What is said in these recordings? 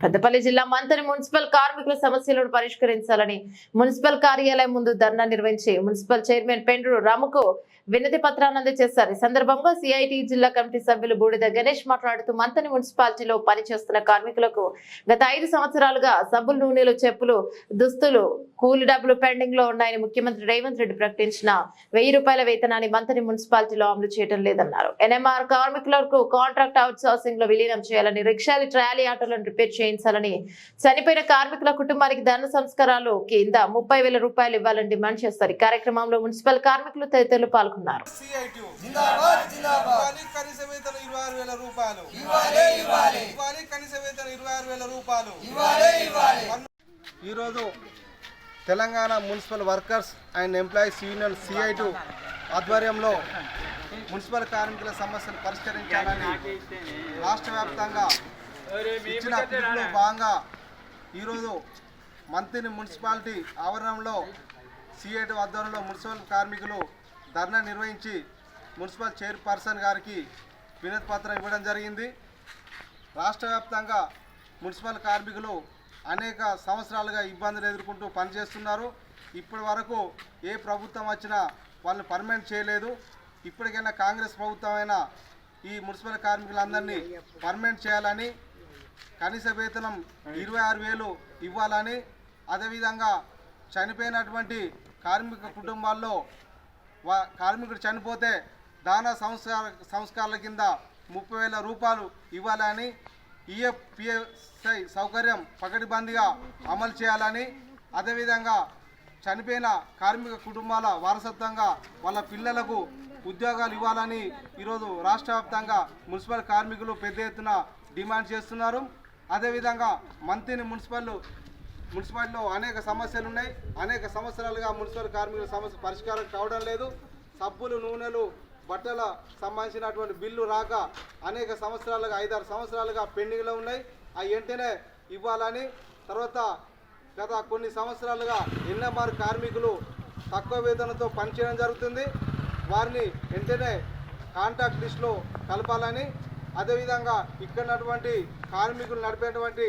పెద్దపల్లి జిల్లా మంతని మున్సిపల్ కార్మికుల సమస్యలను పరిష్కరించాలని మున్సిపల్ కార్యాలయం ముందు ధర్నా నిర్వహించి మున్సిపల్ చైర్మన్ పెండ్రు రాముకు వినతి పత్రాన్ని అందజేశారు. ఈ సందర్భంగా సిఐటి జిల్లా కమిటీ సభ్యులు బూడిద గణేష్ మాట్లాడుతూ మంతని మున్సిపాలిటీలో పనిచేస్తున్న కార్మికులకు గత ఐదు సంవత్సరాలుగా సబ్బులు నూనెలు చెప్పులు దుస్తులు కూలి డబ్బులు పెండింగ్లో ఉన్నాయని ముఖ్యమంత్రి రేవంత్ రెడ్డి ప్రకటించిన వెయ్యి రూపాయల వేతనాన్ని మంతని మున్సిపాలిటీలో అమలు చేయడం లేదన్నారు. ఎన్ఎంఆర్ కార్మికులకు కాంట్రాక్ట్ అవుట్ సోర్సింగ్లో విలీనం చేయాలని రిక్షాలు ట్రాలీ ఆటోలను రిపేర్ చేయించాలని చనిపోయిన కార్మికుల కుటుంబానికి ధన సంస్కారాలు కింద ముప్పై వేల రూపాయలు ఇవ్వాలని డిమాండ్ చేస్తారు. ఈ కార్యక్రమంలో మున్సిపల్ కార్మికులు తదితరులు పాల్గొన్నారు. సిఐటియు జిందాబాద్ జిందాబాద్ ఇవ్వాలి కనీస వేతనం ఇరవై ఆరు వేల రూపాయలు. ఇవ్వాలి ఇవ్వాలి. ఇవ్వాలి కనీస వేతనం ఇరవై ఆరు వేల రూపాయలు. ఇవ్వాలి ఇవ్వాలి. ఈరోజు Telangana municipal workers and employees union CITU ఆధ్వర్యంలో మున్సిపల్ కార్మికుల సమస్యలు పరిష్కరించాలని రాష్ట్ర వ్యాప్తంగా ఇచ్చిన పిలుపులో భాగంగా ఈరోజు మంత్రిని మున్సిపాలిటీ ఆవరణంలో సిఐటి ఆధ్వర్యంలో మున్సిపల్ కార్మికులు ధర్నా నిర్వహించి మున్సిపల్ చైర్పర్సన్ గారికి వినతి పత్రం ఇవ్వడం జరిగింది. రాష్ట్ర వ్యాప్తంగా మున్సిపల్ కార్మికులు అనేక సంవత్సరాలుగా ఇబ్బందులు ఎదుర్కొంటూ పనిచేస్తున్నారు. ఇప్పటి వరకు ఏ ప్రభుత్వం వచ్చినా వాళ్ళని పర్మనెంట్ చేయలేదు. ఇప్పటికైనా కాంగ్రెస్ ప్రభుత్వం అయినా ఈ మున్సిపల్ కార్మికులందరినీ పర్మనెంట్ చేయాలని కనీస వేతనం ఇరవై ఆరు వేలు ఇవ్వాలని అదేవిధంగా చనిపోయినటువంటి కార్మిక కుటుంబాల్లో వా కార్మికుడు చనిపోతే దాన సంస్కార సంస్కారాల కింద ముప్పై వేల రూపాయలు ఇవ్వాలని ఈఎఫ్పిఎస్ఐ సౌకర్యం పకడ్బందీగా అమలు చేయాలని అదేవిధంగా చనిపోయిన కార్మిక కుటుంబాల వారసత్వంగా వాళ్ళ పిల్లలకు ఉద్యోగాలు ఇవ్వాలని ఈరోజు రాష్ట్ర వ్యాప్తంగా మున్సిపల్ కార్మికులు పెద్ద ఎత్తున డిమాండ్ చేస్తున్నారు. అదేవిధంగా మంత్రిని మున్సిపల్ మున్సిపాలిటీలో అనేక సమస్యలు ఉన్నాయి. అనేక సంవత్సరాలుగా మున్సిపల్ కార్మికుల సమస్య పరిష్కారం కావడం లేదు. సబ్బులు నూనెలు బట్టల సంబంధించినటువంటి బిల్లు రాక అనేక సంవత్సరాలుగా ఐదారు సంవత్సరాలుగా పెండింగ్లో ఉన్నాయి. అవి వెంటనే ఇవ్వాలని తర్వాత గత కొన్ని సంవత్సరాలుగా ఎన్ఎంఆర్ కార్మికులు తక్కువ వేతనంతో పనిచేయడం జరుగుతుంది. వారిని వెంటనే కాంటాక్ట్ లిస్టులో కలపాలని అదేవిధంగా ఇక్కడటువంటి కార్మికులు నడిపేటువంటి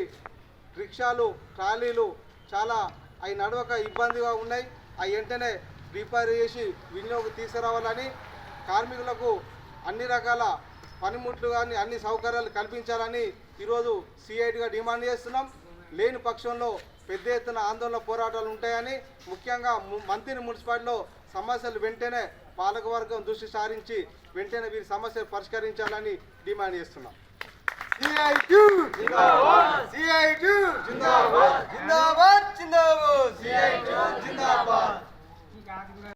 రిక్షాలు ట్రాలీలు చాలా అవి నడవక ఇబ్బందిగా ఉన్నాయి. అవి వెంటనే రిపేర్ చేసి వినియోగం తీసుకురావాలని కార్మికులకు అన్ని రకాల పనిముట్లు కానీ అన్ని సౌకర్యాలు కల్పించాలని ఈరోజు సిఐటిగా డిమాండ్ చేస్తున్నాం. లేని పక్షంలో పెద్ద ఎత్తున ఆందోళన పోరాటాలు ఉంటాయని ముఖ్యంగా మంత్రి మున్సిపాలిటీలో సమస్యలు వెంటనే పాలకవర్గం దృష్టి సారించి వెంటనే వీరి సమస్యలు పరిష్కరించాలని డిమాండ్ చేస్తున్నాం. జిందాబాద్! జిందాబాద్! జిందాబాద్! జిందాబాద్!